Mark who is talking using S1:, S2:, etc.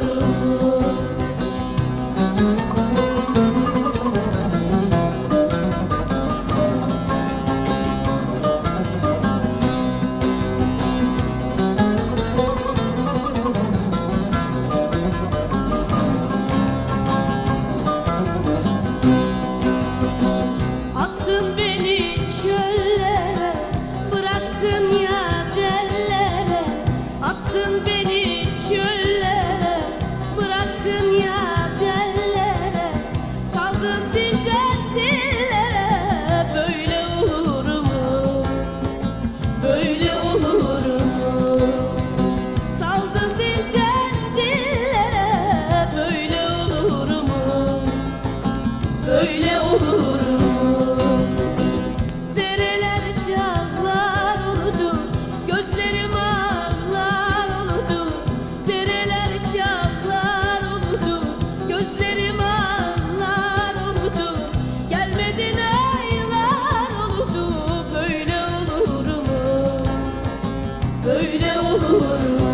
S1: guru. Dereler çağlar uludu Gözlerim ağlar uludu Dereler çağlar uludu Gözlerim ağlar uludu Gelmedin aylar uludu Böyle olurum. Böyle olurum.